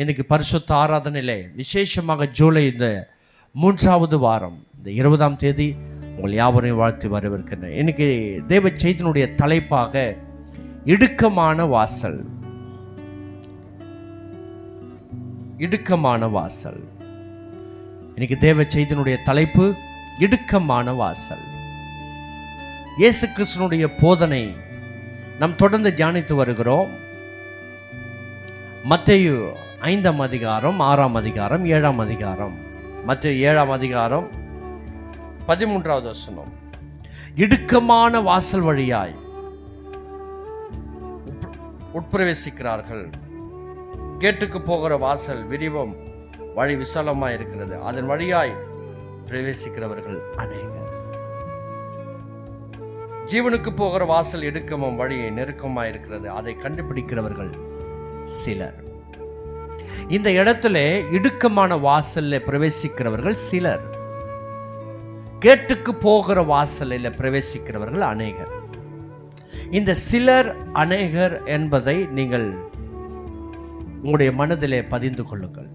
இன்னைக்கு பரிசுத்த ஆராதனையிலே விசேஷமாக ஜூலை இந்த மூன்றாவது வாரம் இந்த இருபதாம் தேதி உங்கள் யாவரையும் வாழ்த்து வரவிருக்கின்றேன் இன்னைக்கு தேவ செய்தியினுடைய தலைப்பாக இடுக்கமான வாசல். இடுக்கமான வாசல். இன்னைக்கு தேவ செய்தியினுடைய தலைப்பு இடுக்கமான வாசல். இயேசு கிருஷ்ணனுடைய போதனை நாம் தொடர்ந்து தியானித்து வருகிறோம். மத்தையோ ஐந்தாம் அதிகாரம் ஆறாம் அதிகாரம் ஏழாம் அதிகாரம். மற்ற ஏழாம் அதிகாரம் பதிமூன்றாவது வசனம். இடுக்கமான வாசல் வழியாய் உட்பிரவேசிக்கிறார்கள். கேட்டுக்கு போகிற வாசல் விரிவம் வழி விசாலமாக இருக்கிறது. அதன் வழியாய் பிரவேசிக்கிறவர்கள் அநேகர். ஜீவனுக்கு போகிற வாசல் இடுக்கமும் வழி நெருக்கமாய் இருக்கிறது. அதை கண்டுபிடிக்கிறவர்கள் சிலர். இந்த இடத்துல இடுக்கமான வாசல்ல பிரவேசிக்கிறவர்கள் சிலர். கேட்டுக்கு போகிற வாசலில் பிரவேசிக்கிறவர்கள் அநேகர். இந்த சிலர் அநேகர் என்பதை நீங்கள் உங்களுடைய மனதிலே பதிந்து கொள்ளுங்கள்.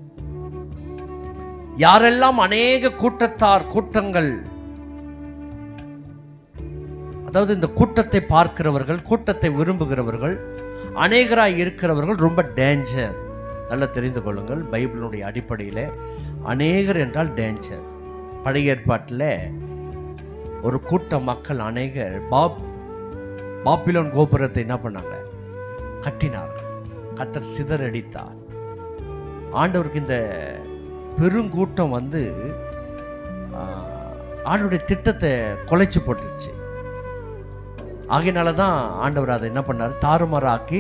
யாரெல்லாம் அநேக கூட்டத்தார் கூட்டங்கள் அதாவது இந்த கூட்டத்தை பார்க்கிறவர்கள் கூட்டத்தை விரும்புகிறவர்கள் அநேகராய் இருக்கிறவர்கள் ரொம்ப டேஞ்சர் நல்லா தெரிந்து கொள்ளுங்கள். பைபிளினுடைய அடிப்படையில் அநேகர் என்றால் டேஞ்சர் பழைய ஏற்பாட்டில் ஒரு கூட்ட மக்கள் அநேகர் பாப் பாப்பிலோன் கோபுரத்தை என்ன பண்ணாங்க? கட்டினார்கள் கத்தர் சிதறடித்தார். ஆண்டவருக்கு இந்த பெருங்கூட்டம் வந்து ஆண்டவருடைய திட்டத்தை கொலைச்சு போட்டுருச்சு. ஆகையினால தான் ஆண்டவர் அதை என்ன பண்ணார்? தாறுமாறாக்கி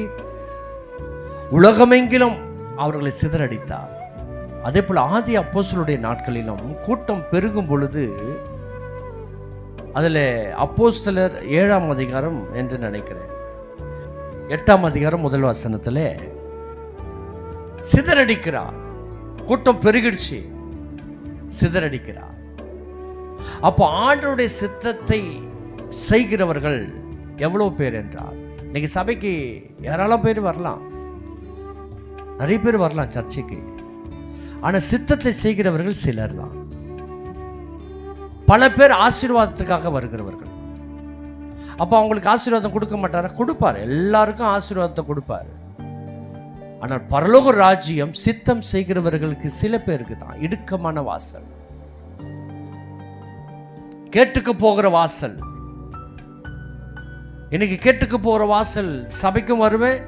உலகமெங்கிலும் அவர்களை சிதறடித்தார். அதே போல் ஆதி அப்போசலுடைய நாட்களிலும் கூட்டம் பெருகும் பொழுது அதில் அப்போஸ்தலர் ஏழாம் அதிகாரம் என்று நினைக்கிறேன். எட்டாம் அதிகாரம் முதல் வசனத்தில் சிதறடிக்கிறார். கூட்டம் பெருகிடுச்சு. சிதறடிக்கிறார். அப்போ ஆண்டருடைய சித்தத்தை செய்கிறவர்கள் எவ்வளோ பேர் என்றார் இன்னைக்கு சபைக்கு ஏராளம் பேர் வரலாம். நிறைய பேர் வரலாம் சர்ச்சைக்கு. ஆனால் சித்தத்தை செய்கிறவர்கள் சிலர் தான். பல பேர் ஆசீர்வாதத்துக்காக வருகிறவர்கள். அப்போ அவங்களுக்கு ஆசீர்வாதம் கொடுக்க மாட்டாரா? கொடுப்பார். எல்லாருக்கும் ஆசீர்வாதத்தை கொடுப்பார். ஆனால் பரலோக ராஜ்யம் சித்தம் செய்கிறவர்களுக்கு சில பேருக்கு தான் இடுக்கமான வாசல். கேட்டுக்கு போகிற வாசல். இன்னைக்கு கேட்டுக்கு போகிற வாசல் சபைக்கும் வருவேன்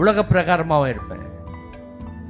உலக பிரகாரமாகவும் இருப்பேன்.